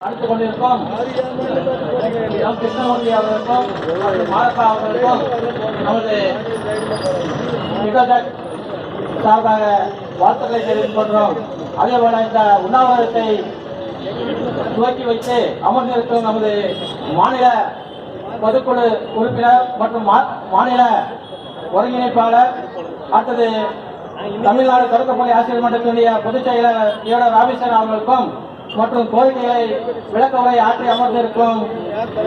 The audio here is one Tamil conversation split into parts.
நடத்திக் கொண்டிருக்கோம் கிருஷ்ணமூர்த்தி அவர்களுக்கும் மாரப்பா அவர்களுக்கும் நமது நிகழ்ச்சி சார்பாக வாழ்த்துக்களை தெரிவித்துக் அதே அதேபோல இந்த உண்ணாவிரத்தை துவக்கி வைத்து அமர்ந்திருக்கும் நமது மாநில பொதுக்குழு உறுப்பினர் மற்றும் மா- மாநில ஒருங்கிணைப்பாளர் அடுத்தது தமிழ்நாடு தொடக்கப்பள்ளி ஆசிரியர் மன்றத்தினுடைய பொதுச் செயலர் ராமேஸ்வரன் அவர்களுக்கும் மற்றும் கோரிக்கைகளை விளக்க உரை ஆற்றி அமர்ந்திருக்கும்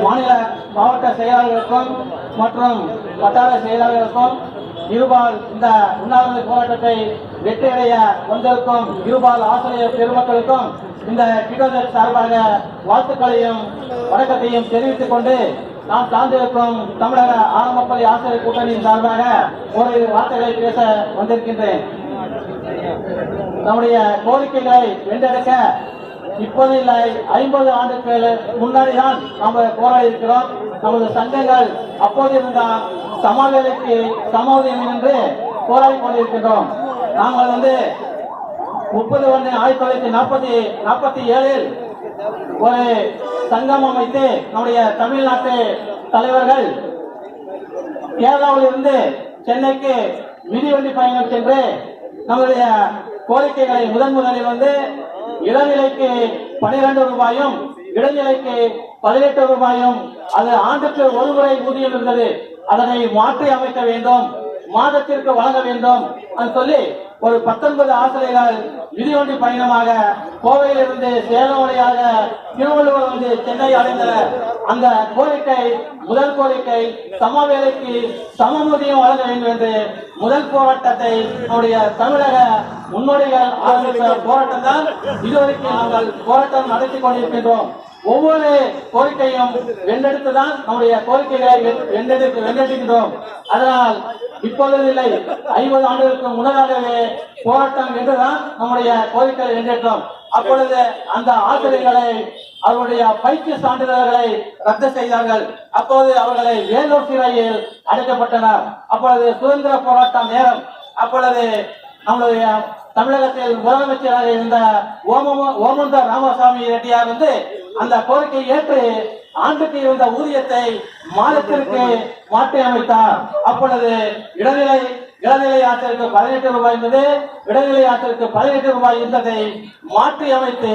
மாநில மாவட்ட செயலாளர்களுக்கும் மற்றும் வட்டார செயலாளர்களுக்கும் இருபால் இந்த உண்ணாவிரத போராட்டத்தை வெற்றியடைய வந்திருக்கும் இருபால் ஆசிரியர் பெருமக்களுக்கும் இந்த கிடோஜர் சார்பாக வாழ்த்துக்களையும் வணக்கத்தையும் தெரிவித்துக் கொண்டு நாம் சார்ந்திருக்கும் தமிழக ஆரம்பப்பள்ளி ஆசிரியர் கூட்டணியின் சார்பாக ஒரு வார்த்தைகளை பேச வந்திருக்கின்றேன். நம்முடைய கோரிக்கைகளை வென்றெடுக்க இப்போது இல்லை ஐம்பது ஆண்டுக்கு முன்னாடி தான் நம்ம போராடி இருக்கிறோம் நமது சங்கங்கள் அப்போது இருந்த சமவேலைக்கு சமோதயம் என்று போராடி கொண்டிருக்கின்றோம். நாங்கள் வந்து முப்பது ஒன்று ஆயிரத்தி தொள்ளாயிரத்தி நாற்பத்தி நாற்பத்தி ஏழில் ஒரு சங்கம் அமைத்து நம்முடைய தமிழ்நாட்டு தலைவர்கள் கேரளாவில் இருந்து சென்னைக்கு மிதிவண்டி பயணம் சென்று நம்முடைய கோரிக்கைகளை முதன் முதலில் வந்து இளநிலைக்கு பனிரெண்டு ரூபாயும் இடைநிலைக்கு பதினெட்டு ரூபாயும் அது ஆண்டுக்கு ஒரு முறை ஊதியம் இருந்தது. அதனை மாற்றி அமைக்க வேண்டும் மாதத்திற்கு வழங்க வேண்டும் சொல்லி ஒரு பத்தொன்பது ஆசிரியர்கள் மிதிவண்டி பயணமாக கோவையிலிருந்து சேலம் வழியாக திருவள்ளுவர் வந்து சென்னை அடைந்தனர். அந்த கோரிக்கை முதல் கோரிக்கை சம வேலைக்கு சமமுதியம் வழங்க வேண்டும் என்று முதல் போராட்டத்தை நம்முடைய தமிழக முன்னோடிகள் ஆரம்பித்த போராட்டம் தான் இதுவரைக்கும் நாங்கள் போராட்டம் நடத்தி கொண்டிருக்கின்றோம். ஒவ்வொரு கோரிக்கையும் வென்றெடுத்துதான் நம்முடைய கோரிக்கைகளை வெ- வென்றெடுக்கின்றோம். அதனால் இப்பொழுது இல்லை ஐம்பது ஆண்டுகளுக்கு முன்னதாகவே போராட்டம் என்றுதான் நம்முடைய கோரிக்கையை என்றோம் அப்பொழுது அந்த ஆசிரியர்களை அவருடைய பயிற்சி சான்றிதழ்களை ரத்து செய்தார்கள். அப்போது அவர்களை வேலூர் சிறையில் அடைக்கப்பட்டனர். அப்பொழுது சுதந்திர போராட்டம் நேரம். அப்பொழுது நம்மளுடைய தமிழகத்தில் முதலமைச்சராக இருந்த ஓம ஓமந்த ராமசாமி ரெட்டியார் வந்து அந்த கோரிக்கையை ஏற்று ஆண்டுக்கு இருந்த ஊதியத்தை மாதத்திற்கு மாற்றி அமைத்தார். அப்பொழுது இடைநிலை இடநிலை ஆசிரியருக்கு பதினெட்டு ரூபாய் இருந்தது. இடைநிலை ஆசிரியருக்கு பதினெட்டு ரூபாய் இருந்ததை மாற்றி அமைத்து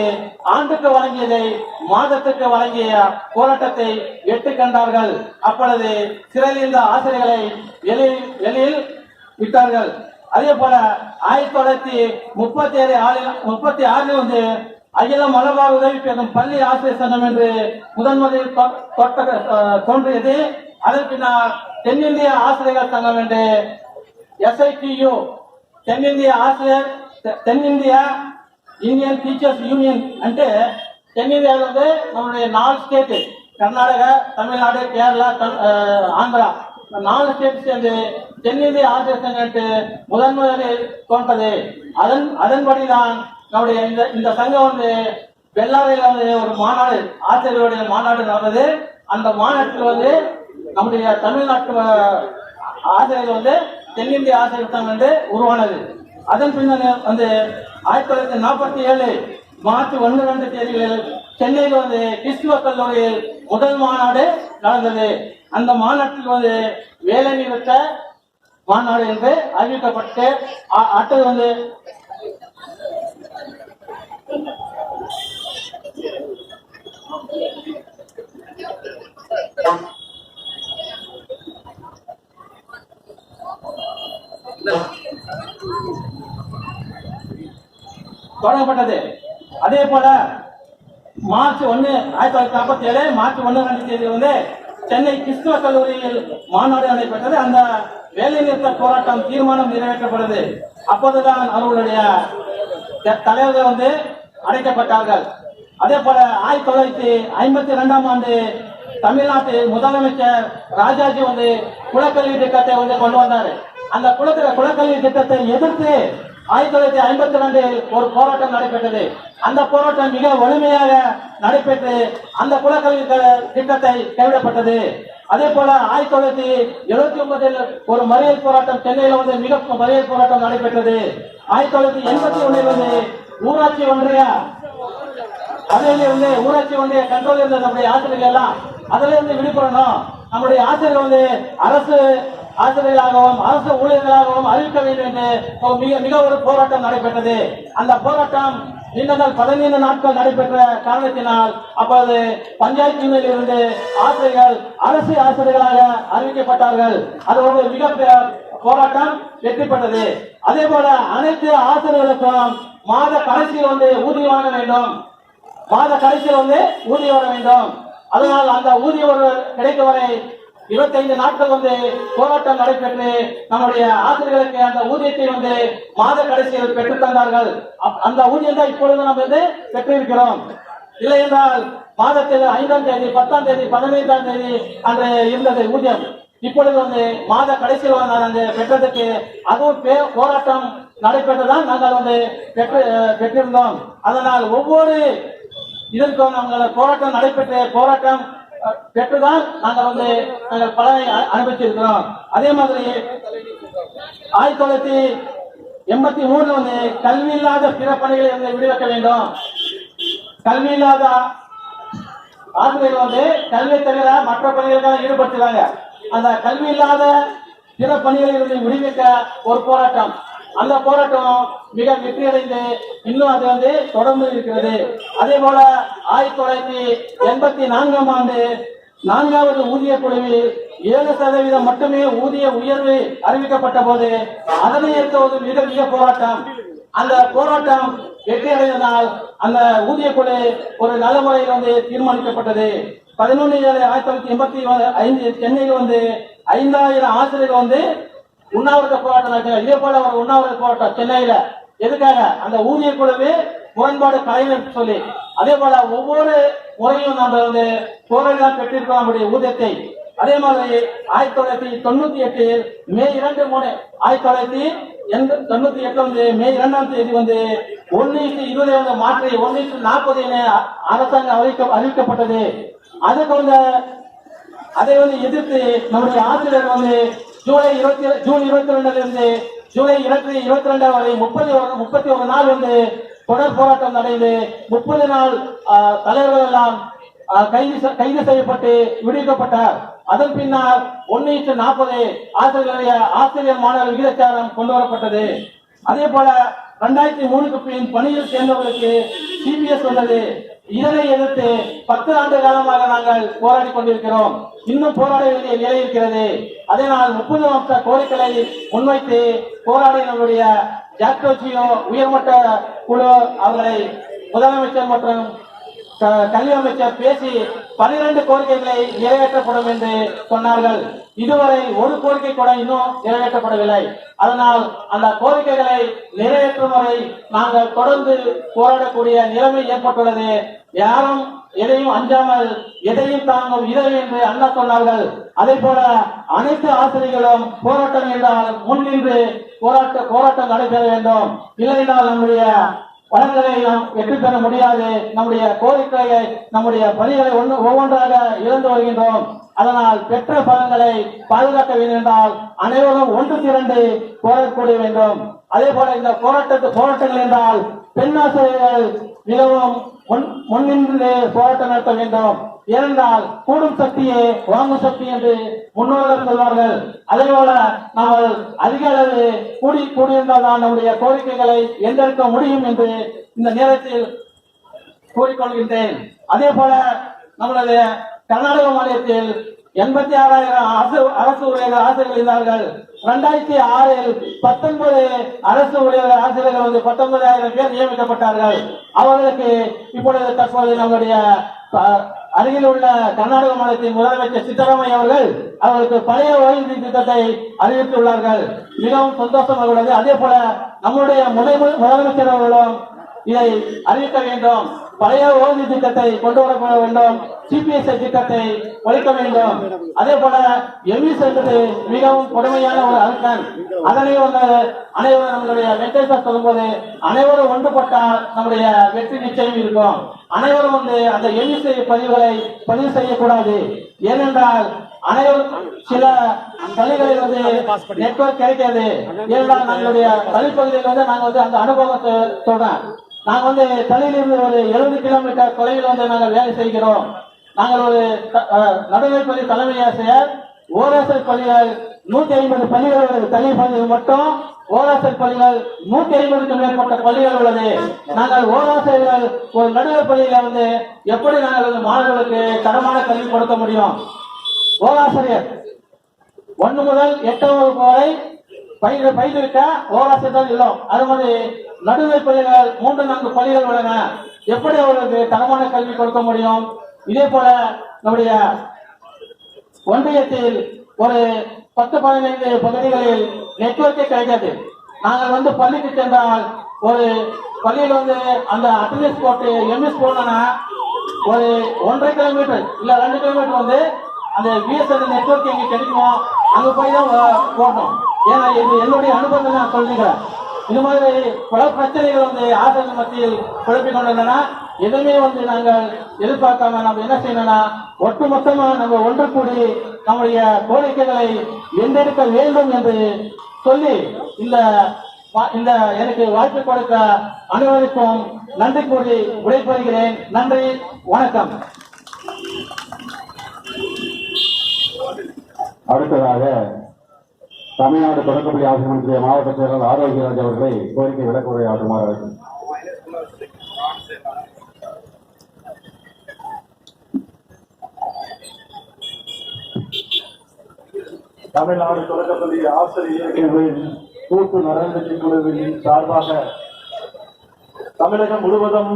ஆண்டுக்கு வழங்கியதை மாதத்துக்கு வழங்கிய போராட்டத்தை எட்டு கண்டார்கள். அப்பொழுது சிறையில் இருந்த ஆசிரியர்களை வெளியில் வெளியில் விட்டார்கள். அதே போல ஆயிரத்தி தொள்ளாயிரத்தி முப்பத்தி ஏழு ஆறில் முப்பத்தி ஆறில் வந்து அகில மலபார் உதவி பெறும் பள்ளி ஆசிரியர் சங்கம் என்று முதன் முதலில் தோன்றியது. அதன் பின்னர் தென்னிந்திய ஆசிரியர்கள் சங்கம் என்று எஸ்ஐடியு தென்னிந்திய ஆசிரியர் தென்னிந்திய இந்தியன் டீச்சர்ஸ் யூனியன் అంటే தென்னிந்தியாவில் வந்து நம்மளுடைய நாலு ஸ்டேட் கர்நாடகா தமிழ்நாடு கேரளா ஆந்திரா நாலு ஸ்டேட் சேர்ந்து தென்னிந்திய ஆசிரியர் சங்கத்து முதன் முதலில் தோன்றது அதன் அதன்படிதான் நம்முடைய இந்த இந்த சங்கம் வந்து பெல்லாரியில் வந்து ஒரு மாநாடு ஆசிரியர்களுடைய மாநாடு நடந்தது. அந்த மாநாட்டில் வந்து நம்முடைய தமிழ்நாட்டு ஆசிரியர்கள் வந்து தென்னிந்திய ஆசிரியர் சங்கம் வந்து உருவானது. அதன் பின்னர் வந்து ஆயிரத்தி தொள்ளாயிரத்தி நாற்பத்தி ஏழு மார்ச் ஒன்று ரெண்டு தேதிகளில் சென்னையில் வந்து கிறிஸ்துவ கல்லூரியில் முதல் மாநாடு நடந்தது. அந்த மாநாட்டில் வந்து வேலை நிறுத்த மாநாடு என்று அறிவிக்கப்பட்டு அடுத்தது வந்து தொடங்கப்பட்டது. அதே போல மார்ச் ஒன்னு ஆயிரத்தி தொள்ளாயிரத்தி நாற்பத்தி ஏழு மார்ச் ஒன்னு ரெண்டு தேதி வந்து சென்னை கிறிஸ்துவ கல்லூரியில் மாநாடு நடைபெற்றது. அந்த வேலைநிறுத்த போராட்டம் தீர்மானம் நிறைவேற்றப்பட்டது. அப்போதுதான் அவர்களுடைய தலைவர்கள் வந்து அடைக்கப்பட்டார்கள். அதே போல ஆயிரத்தி தொள்ளாயிரத்தி ஐம்பத்தி ரெண்டாம் ஆண்டு தமிழ்நாட்டில் முதலமைச்சர் ராஜாஜி வந்து குலக்கல்வி திட்டத்தை வந்து கொண்டு வந்தார். அந்த குலத்திர குலக்கல்வி திட்டத்தை எதிர்த்து ஆயிரத்தி தொள்ளாயிரத்தி ஐம்பத்தி ரெண்டில் ஒரு போராட்டம் நடைபெற்றது. அந்த போராட்டம் மிக வலிமையாக நடைபெற்று அந்த குலக்கல்வி திட்டத்தை கைவிடப்பட்டது. அதே போல ஆயிரத்தி தொள்ளாயிரத்தி எழுபத்தி ஒன்பதில் ஒரு மறியல் போராட்டம் சென்னையில் வந்து மிக மறியல் போராட்டம் நடைபெற்றது. ஆயிரத்தி தொள்ளாயிரத்தி எண்பத்தி ஒன்னில் வந்து ஊராட்சி ஒன்றிய அதில் வந்து ஊராட்சி ஒன்றிய கண்ட்ரோல் இருந்த நம்முடைய ஆசிரியர்கள் எல்லாம் அதுல இருந்து விடுபடணும் நம்முடைய ஆசிரியர்கள் வந்து அரசு ஆசிரியர்களாகவும் அரசு ஊழியர்களாகவும் அறிவிக்க வேண்டும் என்று மிக மிக ஒரு போராட்டம் நடைபெற்றது. அந்த போராட்டம் நீண்டதால் பதினைந்து நாட்கள் நடைபெற்ற காரணத்தினால் அப்போது பஞ்சாயத்து யூனியனில் இருந்து ஆசிரியர்கள் அரசு ஆசிரியர்களாக அறிவிக்கப்பட்டார்கள். அது ஒரு மிக போராட்டம் வெற்றி பெற்றது. அதே போல அனைத்து ஆசிரியர்களுக்கும் மாத கடைசியில் வந்து ஊதியம் வாங்க வேண்டும். மாத கடைசியில் வந்து ஊதியம் வர வேண்டும். அதனால் அந்த ஊதியம் ஒரு கிடைக்கும் வரை இருபத்தைந்து நாட்கள் வந்து போராட்டம் நடைபெற்று நம்முடைய ஆசிரியர்களுக்கு அந்த ஊதியத்தை வந்து மாத கடைசியில் பெற்று தந்தார்கள். அப்- அந்த ஊதியம் தான் இப்பொழுது நாம் வந்து பெற்றிருக்கிறோம். இல்லை என்றால் மாதத்தில் ஐந்தாம் தேதி பத்தாம் தேதி பதினைந்தாம் தேதி அன்று இருந்தது ஊதியம். இப்பொழுது வந்து மாத கடைசியில் வந்து அந்த பெற்றதுக்கு அதுவும் போராட்டம் நடைபெற்றுதான் நாங்கள் வந்து பெற்று பெற்றிருந்தோம். அதனால் ஒவ்வொரு இதற்கு நாங்கள் போராட்டம் நடைபெற்ற போராட்டம் பெற்றுதான் நாங்கள் வந்து நாங்கள் பலனை அனுபவிச்சிருக்கிறோம். அதே மாதிரி ஆயிரத்தி தொள்ளாயிரத்தி எண்பத்தி மூணுல வந்து கல்வி இல்லாத பிற பணிகளை வந்து விடுவிக்க வேண்டும். கல்வி இல்லாத ஆசிரியர்கள் வந்து கல்வி தவிர மற்ற பணிகளுக்காக ஈடுபடுத்துறாங்க அந்த கல்வி இல்லாத பிற பணிகளை வந்து விடுவிக்க ஒரு போராட்டம். அந்த போராட்டம் மிக வெற்றியடைந்து இன்னும் அது வந்து தொடர்ந்து இருக்கிறது. அதே போல ஆயிரத்தி தொள்ளாயிரத்தி எண்பத்தி நான்காம் ஆண்டு நான்காவது ஊதிய குழுவில் ஏழு சதவீதம் மட்டுமே ஊதிய உயர்வு அறிவிக்கப்பட்ட போது அதனை ஏற்க மிக மிக போராட்டம். அந்த போராட்டம் வெற்றி அடைந்ததால் அந்த ஊதிய குழு ஒரு நல்ல முறையில் வந்து தீர்மானிக்கப்பட்டது. பதினொன்று ஏழு ஆயிரத்தி தொள்ளாயிரத்தி எண்பத்தி ஐந்து சென்னையில் வந்து ஐந்தாயிரம் ஆசிரியர்கள் வந்து உண்ணாவிரத போராட்டம் இதே போல ஒரு உண்ணாவிரத போராட்டம் சென்னையில. எதுக்காக? அந்த ஊதிய குழுவே முரண்பாடு கலைஞர் சொல்லி. அதே போல ஒவ்வொரு முறையும் நம்ம வந்து போராடி பெற்றிருக்கோம் நம்முடைய ஊதியத்தை. அதே மாதிரி ஆயிரத்தி தொள்ளாயிரத்தி தொண்ணூத்தி எட்டில் மே இரண்டு மூணு ஆயிரத்தி தொள்ளாயிரத்தி எண்ப- தொண்ணூத்தி எட்டுல வந்து மே இரண்டாம் தேதி வந்து ஒன்னு இருபது வந்து மாற்றி ஒன்னு நாற்பது என அரசாங்கம் அறிவிக்க அறிவிக்கப்பட்டது. அதுக்கு வந்து அதை வந்து எதிர்த்து நம்முடைய ஆசிரியர் வந்து ஜூலை இருபத்தி ஜூன் இருபத்தி ரெண்டுல இருந்து ஜூலை இருபத்தி இருபத்தி ரெண்டாம் வரை முப்பது ஒரு- முப்பத்தி ஒரு நாள் வந்து தொடர் போராட்டம் நடந்து முப்பது நாள் தலைவர்கள் எல்லாம் கைது கைது செய்யப்பட்டு விடுவிக்கப்பட்டார். அதன் பின்னர் ஒன்னு நாற்பது ஆசிரியர்களுடைய ஆசிரியர் மாணவர் விகிதாச்சாரம் கொண்டு வரப்பட்டது அதே போல ரெண்டாயிரத்தி மூணுக்கு பின் பணியில் சேர்ந்தவர்களுக்கு சிபிஎஸ் வந்தது. இதனை எதிர்த்து பத்து ஆண்டு காலமாக நாங்கள் போராடி கொண்டிருக்கிறோம். இன்னும் போராட வேண்டிய நிலை இருக்கிறது. அதனால் முப்பது வருஷ கோரிக்கைகளை முன்வைத்து போராடி நம்முடைய ஜாக்டோச்சியோ உயர்மட்ட குழு அவர்களை முதலமைச்சர் மற்றும் க- கல்வி அமைச்சர் பேசி பனிரெண்டு கோரிக்கைகளை நிறைவேற்றப்படும் என்று சொன்னார்கள். இதுவரை ஒரு கோரிக்கை கூட இன்னும் நிறைவேற்றப்படவில்லை. அதனால் அந்த கோரிக்கைகளை நிறைவேற்றும் வரை நாங்கள் தொடர்ந்து போராடக்கூடிய நிலைமை ஏற்பட்டுள்ளது. யாரும் எதையும் அஞ்சாமல் எதையும் தாங்கும் இதயம் என்று அண்ணா சொன்னார்கள். அதே போல அனைத்து ஆசிரியர்களும் போராட்டம் என்றால் முன் நின்று போராட்ட போராட்டம் நடைபெற வேண்டும். இல்லை என்றால் நம்முடைய பலன்களை நாம் வெற்றி பெற முடியாது. நம்முடைய கோரிக்கையை நம்முடைய பணிகளை ஒன்று ஒவ்வொன்றாக இழந்து வருகின்றோம். அதனால் பெற்ற பலன்களை பாதுகாக்க வேண்டும் என்றால் அனைவரும் ஒன்று திரண்டு போராடக்கூடிய வேண்டும். அதே போல இந்த போராட்டத்து போராட்டங்கள் என்றால் பெண் ஆசிரியர்கள் மிகவும் முன்னின்று போராட்டம் நடத்த வேண்டும் ஏனென்றால் கூடும் சக்தியே வாங்கும் சக்தி என்று முன்னோர்கள் சொல்வார்கள். அதே போல நாம் அதிக அளவு கூடி கூடியிருந்தால் தான் நம்முடைய கோரிக்கைகளை எந்தெடுக்க முடியும் என்று இந்த நேரத்தில் கூறிக்கொள்கின்றேன். அதே போல நம்மளது கர்நாடக மாநிலத்தில் எண்பத்தி ஆறாயிரம் அரசு அரசு ஊழியர்கள் ஆசிரியர்கள் இருந்தார்கள். இரண்டாயிரத்தி ஆறில் பத்தொன்பது அரசு ஊழியர்கள் ஆசிரியர்கள் வந்து பத்தொன்பதாயிரம் பேர் நியமிக்கப்பட்டார்கள். அவர்களுக்கு இப்பொழுது தற்போது நம்முடைய அருகில் உள்ள கர்நாடக மாநிலத்தின் முதலமைச்சர் சித்தராமையா அவர்கள் அவர்களுக்கு பழைய ஓய்வூதிய திட்டத்தை அறிவித்துள்ளார்கள். மிகவும் சந்தோஷமாக உள்ளது. அதே போல நம்முடைய முதல் முதலமைச்சர் அவர்களும் இதை அறிவிக்க வேண்டும். பழைய ஓய்வு திட்டத்தை கொண்டு வர வேண்டும் சிபிஎஸ்ஐ திட்டத்தை ஒழிக்க வேண்டும். அதே போல எம்இஸ் என்பது மிகவும் கொடுமையான ஒரு அழுத்தம். அதனை வந்து அனைவரும் நம்மளுடைய வெங்கடேசர் சொல்லும்போது அனைவரும் ஒன்றுபட்டால் நம்முடைய வெற்றி நிச்சயம் இருக்கும். அனைவரும் வந்து அந்த எம்இசை பதிவுகளை பதிவு செய்யக்கூடாது. ஏனென்றால் அனைவரும் சில பள்ளிகளில் வந்து நெட்வொர்க் கிடைக்காது. ஏனென்றால் நம்மளுடைய பள்ளிப்பகுதியில் வந்து நாங்கள் வந்து அந்த அனுபவத்தை சொல்றேன் நாங்கள் வந்து தலையிலிருந்து ஒரு எழுபது கிலோமீட்டர் தொலைவில் வந்து நாங்கள் வேலை செய்கிறோம். நாங்கள் ஒரு த- நடுநிலைப் பள்ளி தலைமை ஆசிரியர் ஓராசர் பள்ளிகள் நூத்தி ஐம்பது பள்ளிகள் தனி பள்ளிகள் மட்டும் ஓராசர் பள்ளிகள் நூத்தி ஐம்பதுக்கும் மேற்பட்ட பள்ளிகள் உள்ளது. நாங்கள் ஓராசிரியர்கள் ஒரு நடுநிலைப் பள்ளியில வந்து எப்படி நாங்கள் வந்து மாணவர்களுக்கு தரமான கல்வி கொடுக்க முடியும்? ஓராசிரியர் ஒன்று முதல் எட்டாம் வகுப்பு வரை பயிர் பயிர்விக்க ஓராசிரியர் இல்லம் அது மாதிரி நடுநிலை பள்ளிகள் மூன்று நான்கு பள்ளிகள் உள்ளன. எப்படி அவர்களுக்கு தரமான கல்வி கொடுக்க முடியும்? இதே போல நம்முடைய ஒன்றியத்தில் ஒரு பத்து பதினைந்து பகுதிகளில் நெட்வொர்க்கே கிடைக்காது. நாங்கள் வந்து பள்ளிக்கு சென்றால் ஒரு பள்ளியில் வந்து அந்த அட்டண்டன்ஸ் போட்டு எம்எஸ் போடணும்னா ஒரு ஒன்றரை கிலோமீட்டர் இல்ல ரெண்டு கிலோமீட்டர் வந்து அந்த பிஎஸ்என்எல் நெட்வொர்க் எங்க கிடைக்குமோ அங்க போய் தான் போடணும். ஏன்னா இது என்னுடைய அனுபவத்தை நான் சொல்லிக்கிறேன். இது மாதிரி பல பிரச்சனைகள் வந்து ஆசிரியர் மத்தியில் குழப்பிக் கொண்டிருந்தன. எதுவுமே வந்து நாங்கள் எதிர்பார்க்காம நம்ம என்ன செய்யணும்னா ஒட்டுமொத்தமா நம்ம ஒன்று கூடி நம்முடைய கோரிக்கைகளை எந்தெடுக்க வேண்டும் என்று சொல்லி இந்த இந்த எனக்கு வாய்ப்பு கொடுக்க அனைவருக்கும் நன்றி கூறி விடைபெறுகிறேன். நன்றி வணக்கம். அடுத்ததாக தமிழ்நாடு தொடக்கப்பள்ளி ஆசிரியர் மாவட்ட செயலர் ஆரோக்கியராஜ் அவர்களை கோரிக்கை விளக்க உரையாற்றுமாறு தமிழ்நாடு தொடக்கப்பள்ளி ஆசிரியர் கூட்டு நலன்பெற்ற குழுவின் சார்பாக தமிழகம் முழுவதும்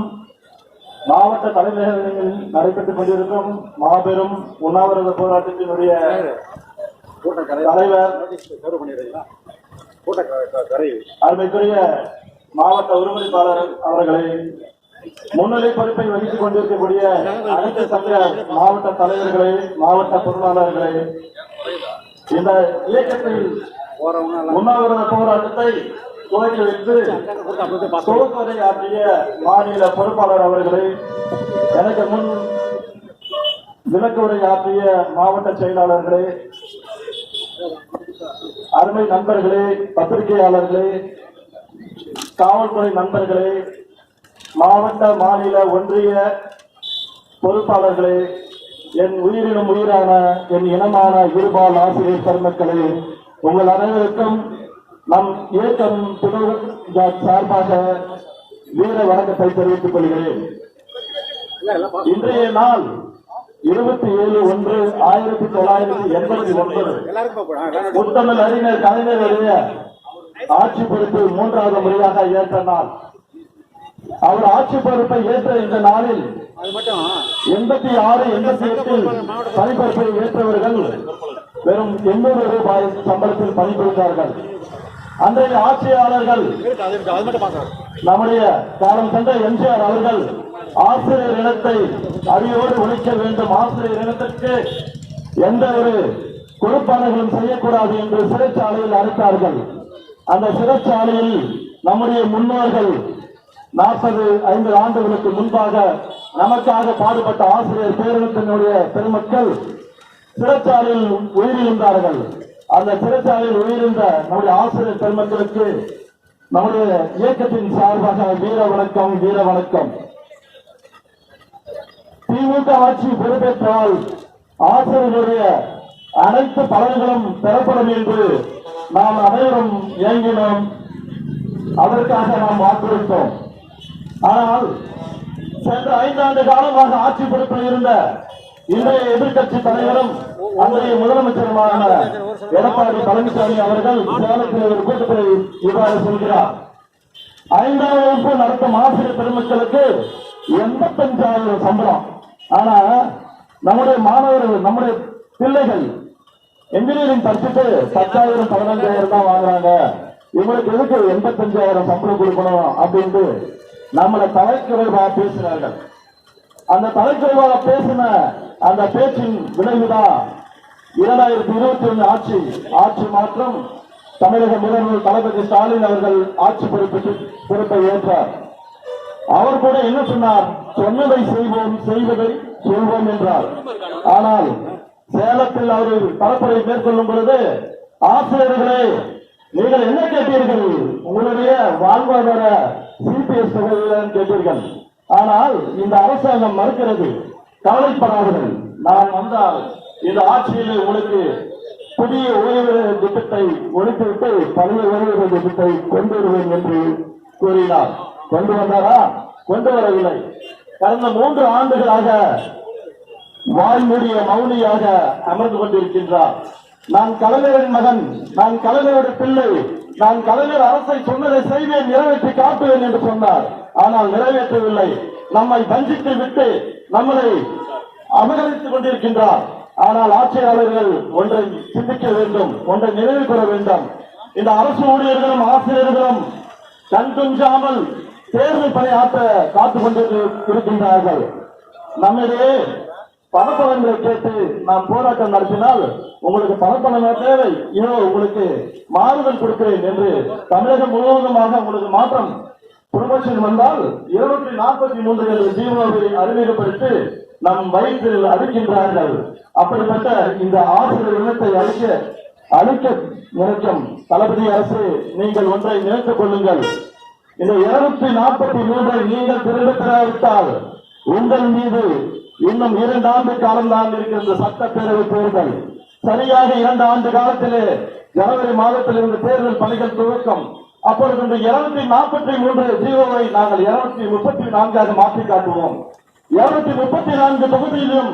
மாவட்ட தலைமையகங்களில் நடைபெற்றுக் கொண்டிருக்கும் மாபெரும் உண்ணாவிரத போராட்டத்தினுடைய தலைவர். அருமைக்குரிய மாவட்ட ஒருங்கிணைப்பாளர் அவர்களை முன்னிலை பொறுப்பை வகித்துக் கொண்டிருக்கக்கூடிய அனைத்து சங்க மாவட்ட தலைவர்களை மாவட்ட பொருளாளர்களை இந்த இயக்கத்தில் உண்ணாவிரத போராட்டத்தை துவக்கி வைத்து துவக்குவதை ஆற்றிய மாநில பொறுப்பாளர் அவர்களை எனக்கு முன் விளக்குரை ஆற்றிய மாவட்ட செயலாளர்களே அருமை நண்பர்களே பத்திரிகையாளர்களே காவல்துறை நண்பர்களே மாவட்ட மாநில ஒன்றிய பொறுப்பாளர்களே என் உயிரினும் உயிரான என் இனமான இருபால் ஆசிரியர் பெருமக்களே உங்கள் அனைவருக்கும் நம் இயக்கம் துணை சார்பாக வீர வணக்கத்தை தெரிவித்துக் கொள்கிறேன். இன்றைய நாள் இருபத்தி ஏழு ஒன்று ஆயிரத்தி தொள்ளாயிரத்தி எண்பத்தி ஒன்பது. முத்தமிழ் அறிஞர் கலைஞருடைய ஆட்சி பொறுப்பு மூன்றாவது முறையாக ஏற்ற நாள் அவர் ஆட்சி பொறுப்பை ஏற்ற இந்த நாளில் எண்பத்தி ஆறு எண்பத்தி எட்டில் பணிபொறுப்பை ஏற்றவர்கள் வெறும் எண்ணூறு ரூபாய் சம்பளத்தில் பணிபுரிந்தார்கள். அன்றைய ஆட்சியாளர்கள் நம்முடைய காலம் சென்ற எம்ஜிஆர் அவர்கள் ஆசிரியர் இனத்தை அடியோடு ஒழிக்க வேண்டும். ஆசிரியர் இனத்திற்கு எந்த ஒரு கொடுப்பனைகளும் செய்யக்கூடாது என்று சிறைச்சாலையில் அழைத்தார்கள். அந்த சிறைச்சாலையில் நம்முடைய முன்னோர்கள் நாற்பது ஐந்து ஆண்டுகளுக்கு முன்பாக நமக்காக பாடுபட்ட ஆசிரியர் பேரினத்தினுடைய பெருமக்கள் சிறைச்சாலையில் உயிரிழந்தார்கள். அந்த சிறைச்சாலையில் உயிரிழந்த நம்முடைய ஆசிரியர் பெருமக்களுக்கு நம்முடைய இயக்கத்தின் சார்பாக வீர வணக்கம் வீர வணக்கம். திமுக ஆட்சி பொறுப்பேற்றால் ஆசிரியர்களுடைய அனைத்து பலன்களும் பெறப்படும் என்று நாம் அனைவரும் இயங்கினோம். அதற்காக நாம் வாக்களித்தோம். ஆனால் சென்ற ஐந்தாண்டு காலமாக ஆட்சி பொறுப்பில் இருந்த இன்றைய எதிர்க்கட்சி தலைவரும் அன்றைய முதலமைச்சருமான எடப்பாடி பழனிசாமி அவர்கள் சேலத்தில் ஒரு கூட்டத்தில் இவ்வாறு சொல்கிறார். ஐந்தாம் வகுப்பு நடத்தும் ஆசிரியர் பெருமக்களுக்கு எண்பத்தஞ்சாயிரம் சம்பளம். ஆனா நம்முடைய மாணவர்கள் நம்முடைய பிள்ளைகள் என்ஜினியரிங் படிச்சுட்டு பத்தாயிரம் பதினஞ்சாயிரம் தான் வாங்குறாங்க. இவங்களுக்கு எதுக்கு எண்பத்தஞ்சாயிரம் சம்பளம் கொடுக்கணும் அப்படின்ட்டு நம்மளை தலைக்குறைவாக பேசினார்கள் அந்த தலைச்சொல்வாக பேசின அந்த பேச்சின் விளைவுதான் இரண்டாயிரத்தி இருபத்தி ஒன்று ஆட்சி. ஆட்சி மாற்றம் தமிழக முதல்வர் தளபதி ஸ்டாலின் அவர்கள் ஆட்சி பொறுப்பு பொறுப்பை ஏற்றார். அவர் கூட என்ன சொன்னார்? சொன்னதை செய்வோம் செய்வதை சொல்வோம் என்றார். ஆனால் சேலத்தில் அவர் பரப்புரை மேற்கொள்ளும் பொழுது ஆசிரியர்களே நீங்கள் என்ன கேட்டீர்கள்? உங்களுடைய வாழ்வாதார சிபிஎஸ் தொகையில் கேட்டீர்கள். ஆனால் இந்த அரசாங்கம் மறுக்கிறது. கவலைப்படாதீர்கள். நான் வந்தால் இந்த ஆட்சியில் உங்களுக்கு புதிய ஓய்வு திட்டத்தை ஒழித்துவிட்டு பழைய ஓய்வு திட்டத்தை கொண்டு வருவேன் என்று கூறினார். கொண்டு வந்தாரா? கொண்டு வரவில்லை. கடந்த மூன்று ஆண்டுகளாக வாய்மூடிய மௌனியாக அமர்ந்து கொண்டிருக்கின்றார். நான் கலைஞரின் மகன் நான் கலைஞரோட பிள்ளை நான் கலைஞர் அரசை சொன்னதை செய்வேன் நிறைவேற்றி காட்டுவேன் என்று சொன்னார். ஆனால் நிறைவேற்றவில்லை. நம்மை வஞ்சித்து விட்டு நம்மளை அபகரித்துக் கொண்டிருக்கின்றார். ஆனால் ஆட்சியாளர்கள் ஒன்றை சிந்திக்க வேண்டும் ஒன்றை நினைவு கூற வேண்டும். இந்த அரசு ஊழியர்களும் ஆசிரியர்களும் கண் துஞ்சாமல் தேர்தல் பணியாற்ற காத்துக் கொண்டிருக்கின்றார்கள். நம்மிடையே பணப்பணங்களை கேட்டு நாம் போராட்டம் நடத்தினால் உங்களுக்கு பணப்பணமே தேவை. இதோ உங்களுக்கு மாறுதல் கொடுக்கிறேன் என்று தமிழகம் முழுவதுமாக உங்களுக்கு மாற்றம் ப்ரொமோஷன் வந்தால் இருநூற்றி நாற்பத்தி மூன்று என்ற ஜீவோவை அறிமுகப்படுத்தி நம் வயிற்றில் அளிக்கின்றார்கள் அப்படிப்பட்ட இந்த ஆசிரியர் இனத்தை அழிக்க அழிக்க நினைக்கும் தளபதி அரசு நீங்கள் ஒன்றை நினைத்துக் கொள்ளுங்கள். இந்த இருநூற்றி நாற்பத்தி மூன்றை நீங்கள் திரும்ப பெறாவிட்டால் உங்கள் மீது இன்னும் இரண்டு ஆண்டு காலம்தான் இருக்கின்ற சட்டப்பேரவை தேர்தல். சரியாக இரண்டு ஆண்டு காலத்திலே ஜனவரி மாதத்தில் இருந்து தேர்தல் பணிகள் துவக்கம். அப்பொழுது இந்த இருநூத்தி நாற்பத்தி மூன்று ஜீவோவை நாங்கள் இருநூத்தி முப்பத்தி நான்காக மாற்றி காட்டுவோம். இருநூத்தி முப்பத்தி நான்கு தொகுதியிலும்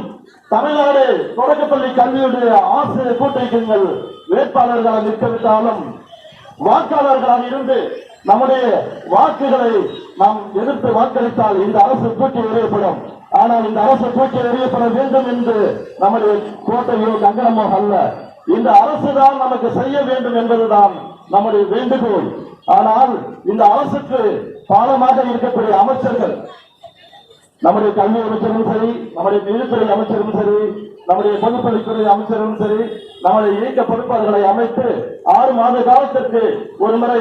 தமிழ்நாடு தொடக்கப்பள்ளி கல்வியுடைய ஆசிரியர் கூட்டணிகள் வேட்பாளர்களாக நிற்கவிட்டாலும் வாக்காளர்களாக இருந்து நம்முடைய வாக்குகளை நாம் எதிர்த்து வாக்களித்தால் இந்த அரசு தூக்கி எறியப்படும் ஆனால் இந்த அரசு தூக்கி எறியப்பட வேண்டும் என்று நம்முடைய கோட்டையோ கங்கணமோ அல்ல. இந்த அரசு தான் நமக்கு செய்ய வேண்டும் என்பதுதான் நம்முடைய வேண்டுகோள். ஆனால் இந்த அரசுக்கு பாலமாக இருக்கக்கூடிய அமைச்சர்கள் நம்முடைய கல்வி அமைச்சரும் சரி நம்முடைய நிதித்துறை அமைச்சரும் சரி நம்முடைய பொதுப்பணித்துறை அமைச்சரும் சரி நம்முடைய இயக்க பொறுப்பாளர்களை அமைத்து ஆறு மாத காலத்திற்கு ஒரு முறை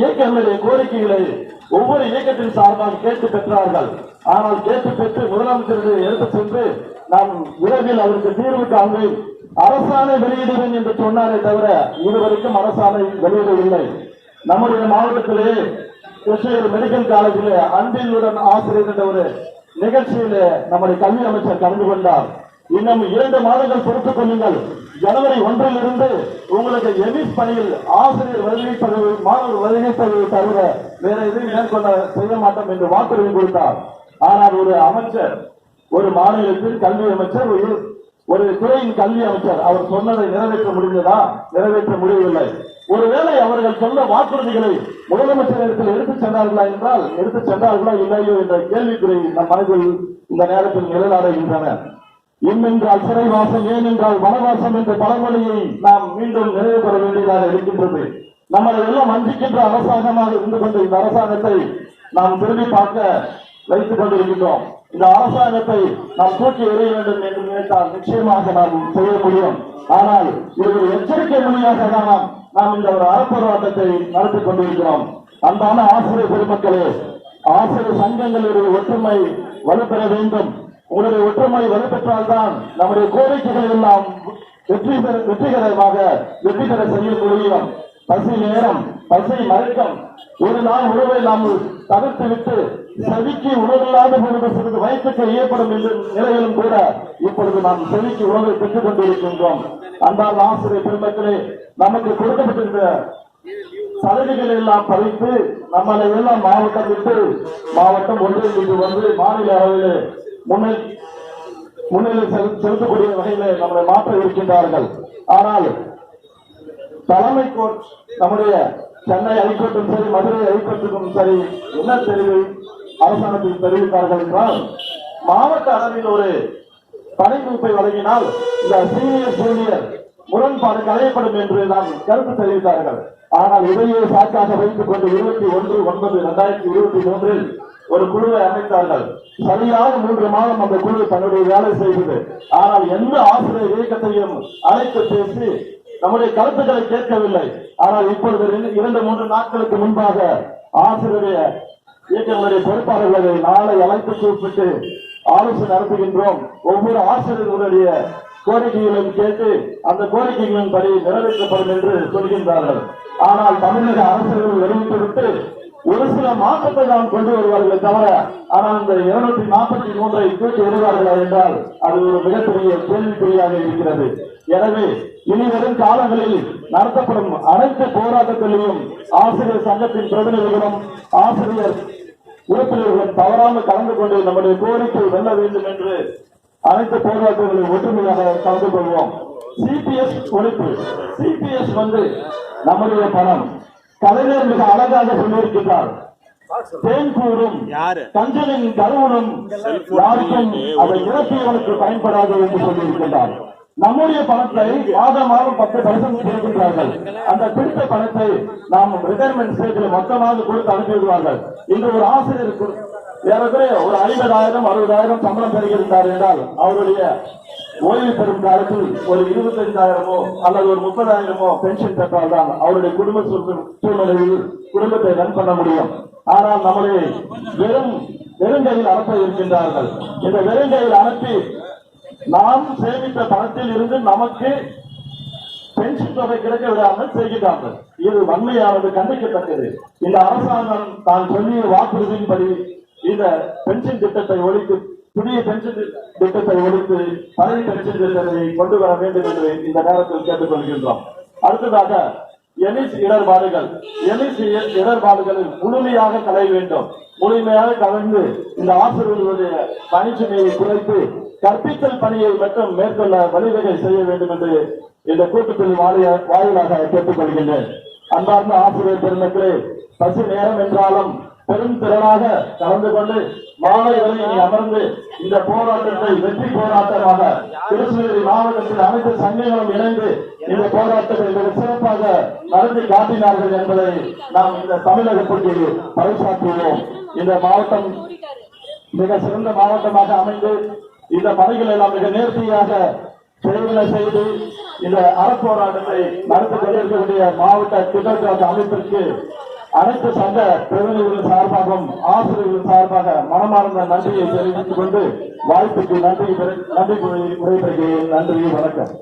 இயக்கங்களுடைய கோரிக்கைகளை ஒவ்வொரு இயக்கத்தின் சார்பாக கேட்டு பெற்றார்கள். ஆனால் கேட்டு பெற்று முதலமைச்சருக்கு எடுத்து சென்று நாம் விரைவில் அவருக்கு தீர்வு காண்பேன் அரசாணை வெளியிடுவேன் என்று சொன்னாரே தவிர இதுவரைக்கும் அரசாணை வெளியிடவில்லை. நம்முடைய மாவட்டத்திலே கிருஷ்ணகிரி மெடிக்கல் காலேஜில் அன்பிலுடன் ஆசிரியர் என்ற ஒரு நிகழ்ச்சியில நம்முடைய கல்வி அமைச்சர் கலந்து கொண்டார். இன்னும் இரண்டு மாதங்கள் பொறுத்துக் கொள்ளுங்கள். ஜனவரி ஒன்றில் இருந்து உங்களுக்கு எமிஸ் பணியில் ஆசிரியர் வருகைப்பது மாணவர் வருகைப்பதை தவிர வேற எதுவும் மேற்கொள்ள செய்ய மாட்டோம் என்று வாக்குறுதி கொடுத்தார். ஆனால் ஒரு அமைச்சர் ஒரு மாநிலத்தில் கல்வி அமைச்சர் ஒரு- ஒரு துறையின் கல்வி அமைச்சர் அவர் சொன்னதை நிறைவேற்ற முடிந்ததா? நிறைவேற்ற முடியவில்லை. ஒருவேளை அவர்கள் சொன்ன வாக்குறுதிகளை முதலமைச்சரிடத்தில் எடுத்துச் சென்றார்களா என்றால் எடுத்துச் சென்றார்களா இல்லையோ என்ற கேள்விக்குறி நம் மனதில் இந்த நேரத்தில் நிழலாடுகின்றன. இன்னென்றால் சிறைவாசம் ஏன் என்றால் வனவாசம் என்ற பழமொழியை நாம் மீண்டும் நிறைவு பெற வேண்டியதாக இருக்கின்றது. நம்மளை எல்லாம் வஞ்சிக்கின்ற அரசாங்கமாக இருந்து கொண்ட இந்த அரசாங்கத்தை நாம் திரும்பி பார்க்க வைத்துக் கொண்டிருக்கின்றோம் இந்த அரசாங்கத்தை நாம் தூக்கி எறிய வேண்டும் என்று நினைத்தால் நிச்சயமாக நாம் செய்ய முடியும். ஆனால் இது ஒரு எச்சரிக்கை மொழியாக தான் நாம் நாம் இந்த ஒரு அறப்போராட்டத்தை நடத்திக் கொண்டிருக்கிறோம். அன்பான ஆசிரியர் பெருமக்களே ஆசிரியர் சங்கங்களுடைய ஒற்றுமை வலுப்பெற வேண்டும். உங்களுடைய ஒற்றுமை வலுப்பெற்றால்தான் நம்முடைய கோரிக்கைகள் எல்லாம் வெற்றி பெற வெற்றிகரமாக வெற்றி பெற செய்ய முடியும். பசி நேரம் பசி மயக்கம் ஒரு நாள் உறவை நாம் தவிர்த்து விட்டு செவிக்கு உணவில்லாத பொழுது சிறிது வயிற்றுக்கு ஏற்படும் நிலையிலும் கூட இப்பொழுது நாம் செவிக்கு உணவை பெற்றுக் கொண்டிருக்கின்றோம் அன்பால் ஆசிரியர் பெருமக்களே நமக்கு கொடுக்கப்பட்டிருந்த சலுகைகள் எல்லாம் பறித்து நம்மளை எல்லாம் மாவட்டம் விட்டு மாவட்டம் ஒன்றில் இது வந்து மாநில அளவில் முன்னை முன்னிலை செலுத்தக்கூடிய வகையில் நம்மளை மாற்ற இருக்கின்றார்கள். ஆனால் தலைமை கோர்ட் நம்முடைய சென்னை ஹைகோர்ட்டும் சரி மதுரை ஹைகோர்ட்டுக்கும் சரி என்ன தெரிவு அரசாங்கத்தில் தெரிவித்தார்கள் என்றால் மாவட்ட அளவில் ஒரு பணிக்குறிப்பை வழங்கினால் இந்த சீனியர் ஜூனியர் முரண்பாடு களையப்படும் என்று நாம் கருத்து தெரிவித்தார்கள். ஆனால் இதையே சாக்காக வைத்துக் கொண்டு இருபத்தி ஒன்று ஒன்பது இரண்டாயிரத்தி இருபத்தி மூன்றில் ஒரு குழுவை அமைத்தார்கள். சரியாக மூன்று மாதம் அந்த குழு தன்னுடைய வேலை செய்தது. ஆனால் எந்த ஆசிரியர் இயக்கத்தையும் அழைத்து பேசி நம்முடைய கருத்துக்களை கேட்கவில்லை. ஆனால் இப்பொழுது இரண்டு- இரண்டு மூன்று நாட்களுக்கு முன்பாக ஆசிரியருடைய இயக்கங்களுடைய பொறுப்பாளர்களை நாளை அழைத்து கூப்பிட்டு ஆலோசனை நடத்துகின்றோம். ஒவ்வொரு ஆசிரியர்களுடைய கோரிக்கைகளும் கேட்டு அந்த கோரிக்கைகளின் படி நிறைவேற்றப்படும் என்று சொல்கின்றார்கள். ஆனால் தமிழக அரசுகள் வெளியிட்டுவிட்டு ஒரு சில மாற்றத்தை தான் கொண்டு வருவார்களே தவிர ஆனால் இந்த இருநூற்றி நாற்பத்தி மூன்றை தூக்கி வருவார்களா என்றால் அது ஒரு மிகப்பெரிய கேள்விக்குறியாக இருக்கிறது. எனவே இனி வரும் காலங்களில் நடத்தப்படும் அனைத்து போராட்டங்களிலும் ஆசிரியர் சங்கத்தின் பிரதிநிதிகளும் ஆசிரியர் உறுப்பினர்களும் தவறாமல் கலந்து கொண்டு நம்முடைய கோரிக்கை வெல்ல வேண்டும் என்று அனைத்து போராட்டங்களில் ஒற்றுமையாக கலந்து கொள்வோம். சிபிஎஸ் ஒழிப்பு. சிபிஎஸ் வந்து நம்முடைய பணம். கலைஞர் மிக அழகாக சொல்லியிருக்கிறார் தேன் கூறும் கஞ்சனின் கருவனும் யாருக்கும் அதை இறப்பியவனுக்கு பயன்படாது என்று சொல்லியிருக்கிறார் நம்முடைய பணத்தை மாத மாதம் பத்து பர்சன்ட் கொடுக்கின்றார்கள் அந்த பிடித்த பணத்தை நாம் ரிட்டையர்மெண்ட் ஸ்டேஜில் மொத்தமாக கொடுத்து அனுப்பிவிடுவார்கள் இன்று ஒரு ஆசிரியர் ஏறக்குறைய ஒரு ஐம்பதாயிரம் அறுபதாயிரம் சம்பளம் பெறுகின்றார் என்றால் அவருடைய ஓய்வு பெறும் காலத்தில் ஒரு இருபத்தைந்தாயிரமோ அல்லது ஒரு முப்பதாயிரமோ பென்ஷன் பெற்றால் தான் அவருடைய குடும்ப சூழ்நிலையில் குடும்பத்தை ரன் பண்ண முடியும். ஆனால் நம்முடைய வெறும் வெறுங்கையில் அனுப்ப இருக்கின்றார்கள். இந்த வெறுங்கையில் அனுப்பி நாம் சேமித்த பணத்தில் இருந்து நமக்கு பென்ஷன் தொகை கிடைக்க விடாமல் செய்கிறார்கள் இது வன்மையானது கண்டிக்கத்தக்கது. இந்த அரசாங்கம் தான் சொல்லிய வாக்குறுதியின்படி இந்த பென்ஷன் திட்டத்தை ஒழித்து புதிய பென்ஷன் திட்டத்தை ஒழித்து பழைய பென்ஷன் திட்டத்தை கொண்டு வர வேண்டும் என்று இந்த நேரத்தில் கேட்டுக்கொள்கின்றோம். அடுத்ததாக எலிஸ் இடர்பாடுகள். எலிஸ் இ- இடர்பாடுகளில் முழுமையாக களைய வேண்டும். முழுமையாக கலந்து இந்த ஆசிரியர்களுடைய பணிச்சுமையை குறைத்து கற்பித்தல் பணியை மட்டும் மேற்கொள்ள வழிவகை செய்ய வேண்டும் என்று இந்த கூட்டத்தில் வாயில- வாயிலாக கேட்டுக்கொள்கின்றேன். அன்பார்ந்த ஆசிரியர் பெருமக்களே பசி நேரம் என்றாலும் பெரும் திறனாக கலந்து கொண்டு மாலை அமர்ந்து இந்த போராட்டத்தை வெற்றி போராட்டமாக கிருஷ்ணகிரி மாவட்டத்தில் அனைத்து சங்கங்களும் இணைந்து இந்த போராட்டத்தை மிக சிறப்பாக நடத்தி காட்டினார்கள் என்பதை நாம் இந்த தமிழகத்திற்கு பறைசாற்றுவோம் இந்த மாவட்டம் மிக சிறந்த மாவட்டமாக அமைந்து இந்த பணிகள் எல்லாம் மிக நேர்த்தியாக செயல்களை செய்து இந்த அறப்போராட்டத்தை நடத்தி கொண்டிருக்கக்கூடிய மாவட்ட திட்டக்காட்டு அமைப்பிற்கு அனைத்து சங்க பிரதிநிதிகளின் சார்பாகவும் ஆசிரியர்கள் சார்பாக மனமார்ந்த நன்றியை தெரிவித்துக் கொண்டு வாய்ப்புக்கு நன்றி நன்றி கூறி விடைபெறுகிறேன். நன்றி வணக்கம்.